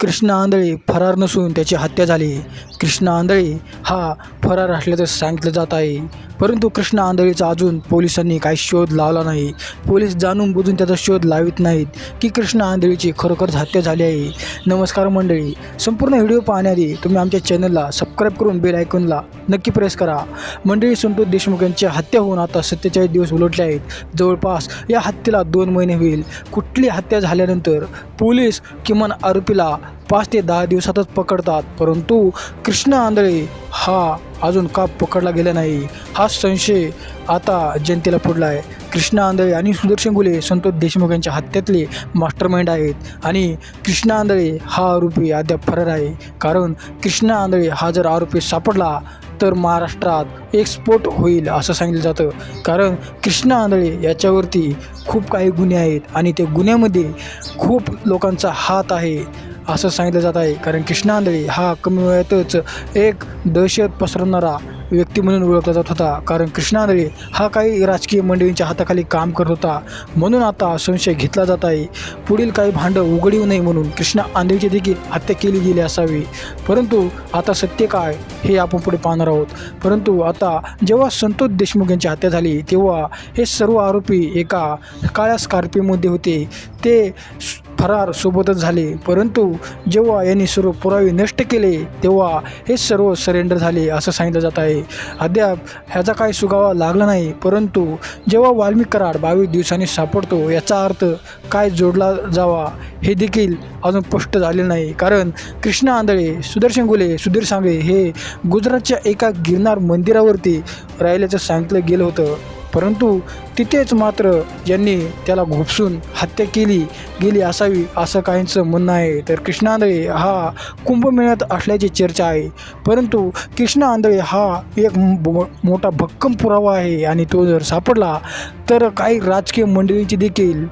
कृष्णा आंधळे फरार नसून त्याची हत्या झाली. कृष्णा आंधळे हा फरार असल्याचं सांगितलं जात आहे. परंतु कृष्णा आंधळेचा अजून पोलिसांनी काही शोध लावला नाही. पोलीस जाणून बुजून त्याचा शोध लावित नाहीत की कृष्णा आंधळीची खरोखरच हत्या झाली आहे. नमस्कार मंडळी संपूर्ण व्हिडिओ पाहण्याआधी तुम्ही आमच्या चॅनलला सबस्क्राईब करून बेल आयकॉनला नक्की प्रेस करा. मंडळी संतोष देशमुख यांची हत्या होऊन आता सत्तेचाळीस दिवस उलटले आहेत. जवळपास या हत्येला दोन महिने होईल. कुठली हत्या झाल्यानंतर पोलीस किमान आरोपीला पाच ते दहा दिवसातच पकडतात. परंतु कृष्ण आंधळे हा अजून का पकडला गेला नाही? हा संशय आता जनतेला पडला आहे कृष्णा आंधळे आणि सुदर्शन गुले संतोष देशमुख यांच्या हत्येतले मास्टर माइंड आहेत. आणि कृष्णा आंधळे हा आरोपी अद्याप फरार आहे. कारण कृष्णा आंधळे हा जर आरोपी सापडला तर महाराष्ट्रात एक स्फोट होईल असं सांगितलं जातं. कारण कृष्णा आंधळे याच्यावरती खूप काही गुन्हे आहेत. आणि ते गुन्ह्यामध्ये खूप लोकांचा हात आहे. असं सांगितलं जात आहे. कारण कृष्णा आंधळे हा कमी वयातच एक दहशत पसरवणारा व्यक्ती म्हणून ओळखला जात होता. कारण कृष्णा आंधळे हा काही राजकीय मंडळींच्या हाताखाली काम करत होता. म्हणून आता संशय घेतला जात आहे. पुढील काही भांडं उघड येऊ नये म्हणून कृष्णा आंधळीची देखील हत्या केली गेली असावी. परंतु आता सत्य काय हे आपण पुढे पाहणार आहोत. परंतु आता जेव्हा संतोष देशमुख यांची हत्या झाली तेव्हा हे सर्व आरोपी एका काळ्या स्कॉर्पिओमध्ये होते. ते फरार सोबतच झाले. परंतु जेव्हा यांनी सर्व पुरावे नष्ट केले तेव्हा हे सर्व सरेंडर झाले असं सांगितलं जात आहे. अद्याप ह्याचा काही सुगावा लागला नाही परंतु जेव्हा वाल्मिक कराड बावीस दिवसांनी सापडतो याचा अर्थ काय जोडला जावा हे देखील अजून स्पष्ट झाले नाही. कारण कृष्णा आंधळे सुदर्शन गुले सुधीर सांगळे हे गुजरातच्या एका गिरनार मंदिरावरती राहिल्याचं सांगितलं गेलं होतं. परंतु तिथेच मात्र ज्यांनी त्याला घोपसून हत्या केली गेली असावी असं काहींचं म्हणणं आहे. तर कृष्णा आंधळे हा कुंभमेळ्यात असल्याची चर्चा आहे. परंतु कृष्णा आंधळे हा एक मोठा भक्कम पुरावा आहे आणि तो जर सापडला तर काही राजकीय मंडळींची देखील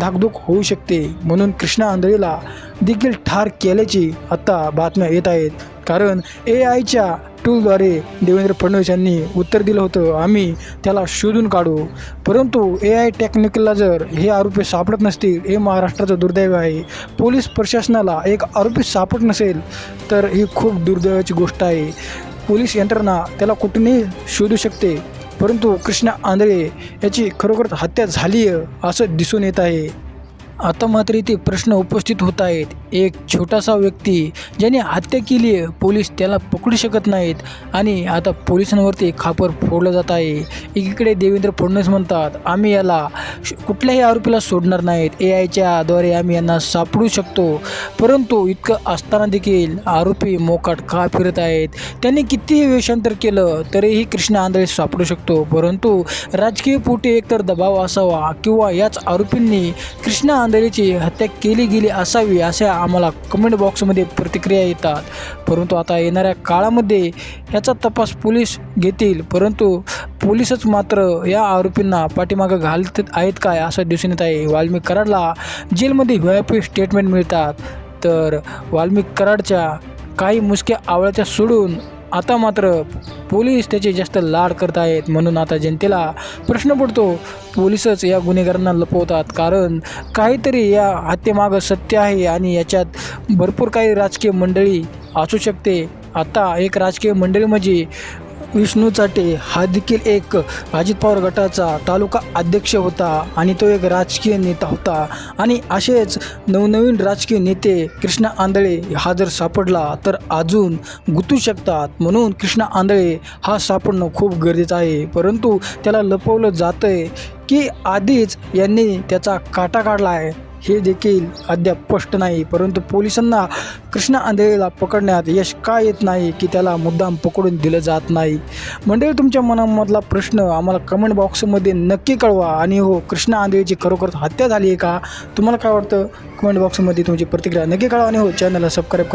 धाकधूक होऊ शकते. म्हणून कृष्णा आंधळीला देखील ठार केल्याची आत्ता बातम्या येत आहेत. कारण ए आयच्या टूलद्वारे देवेंद्र फडणवीस यांनी उत्तर दिलं होतं. आम्ही त्याला शोधून काढू. परंतु ए आय टेक्निकलला जर हे आरोपी सापडत नसतील हे महाराष्ट्राचं दुर्दैव आहे. पोलीस प्रशासनाला एक आरोपी सापडत नसेल तर ही खूप दुर्दैवाची गोष्ट आहे. पोलीस यंत्रणा त्याला कुठूनही शोधू शकते. परंतु कृष्णा आंधळे याची खरोखर हत्या झाली आहे असं दिसून येत आहे. आता मात्र इथे प्रश्न उपस्थित होत आहेत. एक छोटासा व्यक्ती ज्याने हत्या केली आहे पोलीस त्याला पकडू शकत नाहीत आणि आता पोलिसांवरती खापर फोडलं जात आहे. एकीकडे देवेंद्र फडणवीस म्हणतात आम्ही याला श- कुठल्याही आरोपीला सोडणार नाहीत. ए आयच्या द्वारे आम्ही यांना सापडू शकतो. परंतु इतकं असताना देखील आरोपी मोकाट का फिरत आहेत? त्यांनी कितीही वेषांतर केलं तरीही कृष्ण आंधळे सापडू शकतो. परंतु राजकीय पोटी एकतर दबाव असावा किंवा याच आरोपींनी कृष्णा आंधळेची हत्या केली गेली असावी अशा आम्हाला कमेंट बॉक्समध्ये प्रतिक्रिया येतात. परंतु आता येणाऱ्या काळामध्ये याचा तपास पोलीस घेतील. परंतु पोलीसच मात्र या आरोपींना पाठीमागं घालत आहेत काय असं दिसून येत आहे. वाल्मिक कराडला जेलमध्ये व्हीआयपी पी स्टेटमेंट मिळतात. तर वाल्मिक कराडच्या काही मुसक्या आवळ्याच्या सोडून आता मात्र पोलीस त्याचे जास्त लाड करत आहेत म्हणून आता जनतेला प्रश्न पडतो. पोलीसच या गुन्हेगारांना लपवतात कारण काहीतरी या हत्येमागं सत्य आहे आणि याच्यात भरपूर काही राजकीय मंडळी असू शकते. आता एक राजकीय मंडळी म्हणजे विष्णू चाटे हा देखील एक अजित पवार गटाचा तालुका अध्यक्ष होता आणि तो एक राजकीय नेता होता. आणि असेच नवनवीन राजकीय नेते कृष्णा आंधळे हा जर सापडला तर अजून गुंतू शकतात. म्हणून कृष्णा आंधळे हा सापडणं खूप गरजेचं आहे. परंतु त्याला लपवलं जातं आहे की आधीच यांनी त्याचा काटा काढला आहे हे देखील अद्याप स्पष्ट नाही परंतु पोलिसांना कृष्णा आंधळेला पकडण्यात यश का येत नाही की त्याला मुद्दाम पकडून दिलं जात नाही? मंडळी तुमच्या मनामधला प्रश्न आम्हाला कमेंट बॉक्समध्ये नक्की कळवा. आणि हो कृष्णा आंधळेची खरोखर हत्या झाली आहे का? तुम्हाला काय वाटतं? कमेंट बॉक्समध्ये तुमची प्रतिक्रिया नक्की कळवा. आणि हो चॅनलला सबस्क्राईब करा.